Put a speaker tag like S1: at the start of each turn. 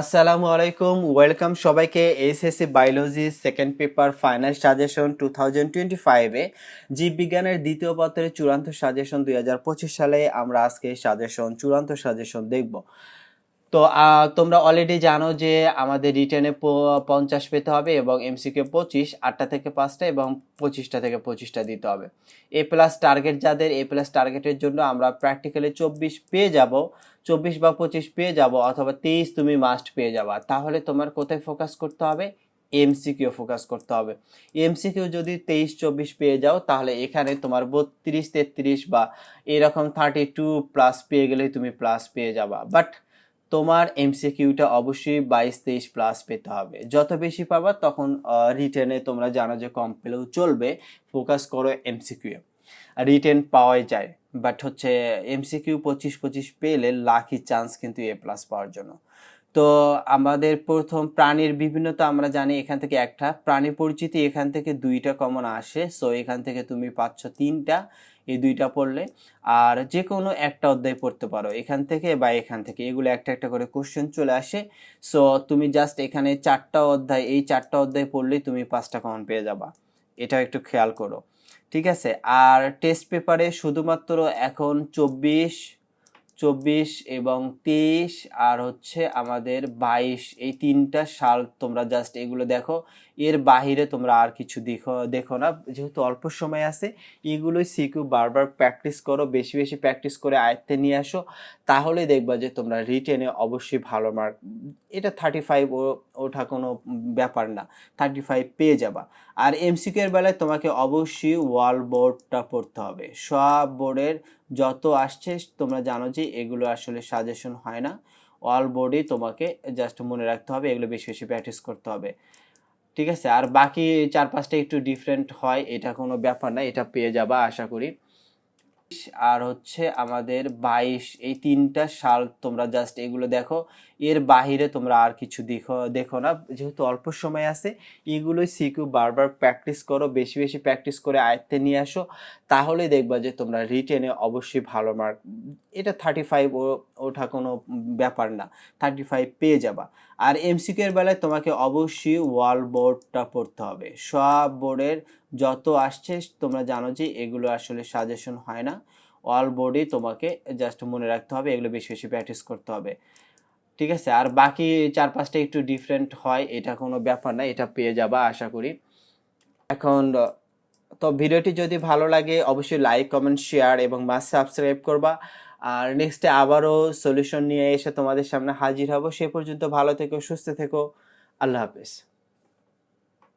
S1: আসসালামু আলাইকুম, ওয়েলকাম সবাইকে SSC biology second paper final suggestion two thousand twenty ফাইভে জীববিজ্ঞানের দ্বিতীয় পত্রের চূড়ান্ত সাজেশন দুই হাজার পঁচিশ সালে আমরা আজকে সাজেশন, চূড়ান্ত সাজেশন দেখব। তো তোমরা অলরেডি জানো যে আমাদের রিটেনে পঞ্চাশ পেতে হবে এবং এমসিকে পঁচিশ, আটটা থেকে পাঁচটা এবং পঁচিশটা থেকে পঁচিশটা দিতে হবে। এ প্লাস টার্গেট যাদের এ প্লাস টার্গেটের জন্য আমরা প্র্যাকটিক্যালি চব্বিশ পেয়ে যাব, চব্বিশ বা পঁচিশ পেয়ে যাব অথবা তেইশ তুমি মাস্ট পেয়ে যাবা। তাহলে তোমার কোথায় ফোকাস করতে হবে? এমসিকিউ ফোকাস করতে হবে। এমসিকিউ যদি তেইশ, চব্বিশ পেয়ে যাও, তাহলে এখানে তোমার বত্রিশ, তেত্রিশ বা এরকম থার্টি টু প্লাস পেয়ে গেলেই তুমি প্লাস পেয়ে যাবা। বাট তোমার এমসিকিউটা অবশ্যই বাইশ তেইশ প্লাস পেতে হবে। যত বেশি পাবা তখন রিটেনে তোমরা জানো যে কম পেলেও চলবে। ফোকাস করো এমসিকিউ রিটেন পাওয়াই যায়। বাট হচ্ছে এমসিকিউ পঁচিশ পঁচিশ পেলে লাকি চান্স কিন্তু এ প্লাস পাওয়ার জন্য। তো আমাদের প্রথম প্রাণীর বিভিন্নতা আমরা জানি এখান থেকে একটা। প্রাণী পরিচিতি এখান থেকে দুইটা কমন আসে। সো এখান থেকে তুমি পাচ্ছ তিনটা। এই দুইটা পড়লে। আর যে কোনো একটা অধ্যায় পড়তে পারো, এখান থেকে বা এখান থেকে। এগুলো একটা একটা করে কোশ্চেন চলে আসে। সো তুমি জাস্ট এখানে চারটা অধ্যায়, এই চারটা অধ্যায় পড়লেই তুমি পাঁচটা কমন পেয়ে যাবা। এটা একটু খেয়াল করো। ঠিক আছে? আর টেস্ট পেপারে শুধুমাত্র এখন চব্বিশ চব্বিশ এবং তেইশ আর হচ্ছে আমাদের বাইশ। এই তিনটা সাল তোমরা জাস্ট এগুলো দেখো। এর বাহিরে তোমরা আর কিছু দেখো দেখো না। যেহেতু অল্প সময় আছে, এগুলোই সিকিউ বারবার প্র্যাকটিস করো, বেশি বেশি প্র্যাকটিস করে আয়ত্তে নিয়ে আসো। তাহলে দেখবা যে তোমরা রিটেনে অবশ্যই ভালো মার্ক এটা থার্টি ফাইভ ওঠা কোনো ব্যাপার না। থার্টি ফাইভ পেয়ে যাবা। আর এমসিকিউ এর বেলায় তোমাকে অবশ্যই ওয়াল বোর্ডটা পড়তে হবে। সব বোর্ডের যত আসছে, তোমরা জানো যে এগুলো আসলে সাজেশন হয় না। অল বডি তোমাকে জাস্ট মনে রাখতে হবে, এগুলো বেশি বেশি প্র্যাকটিস করতে হবে। ঠিক আছে? আর বাকি চার পাঁচটা একটু ডিফারেন্ট হয়, এটা কোনো ব্যাপার না, এটা পেয়ে যাবা, আশা করি। আর হচ্ছে আমাদের বাইশ, এই তিনটা সাল তোমরা জাস্ট এগুলো দেখো। এর বাহিরে তোমরা আর কিছু দেখো দেখো না, যেহেতু অল্প সময় আছে এগুলোই সিকিউ বারবার প্র্যাকটিস করো, বেশি বেশি প্র্যাকটিস করে আয়ত্তে নিয়ে আসো। তাহলে দেখবা যে তোমরা রিটেনে অবশ্যই ভালো মার্ক এটা থার্টি ফাইভ ওঠা কোনো ব্যাপার না থার্টি ফাইভ পেয়ে যাবা। আর এমসিকিউ এর বেলায় তোমাকে অবশ্যই ওয়াল বোর্ডটা পড়তে হবে। সব বোর্ডের যত আসছে, তোমরা জানো যে এগুলো আসলে সাজেশন হয় না। অল বডি তোমাকে জাস্ট মনে রাখতে হবে, এগুলো বেশি বেশি প্র্যাকটিস করতে হবে। ঠিক আছে? আর বাকি চার পাঁচটা একটু ডিফারেন্ট হয়, এটা কোনো ব্যাপার না, এটা পেয়ে যাবা, আশা করি। এখন, তো ভিডিওটি যদি ভালো লাগে, অবশ্যই লাইক কমেন্ট শেয়ার এবং মাস সাবস্ক্রাইব করবা। আর নেক্সটে আবারও সলিউশন নিয়ে এসে তোমাদের সামনে হাজির হব। সে পর্যন্ত ভালো থেকো, সুস্থ থেকো। আল্লাহ হাফেজ।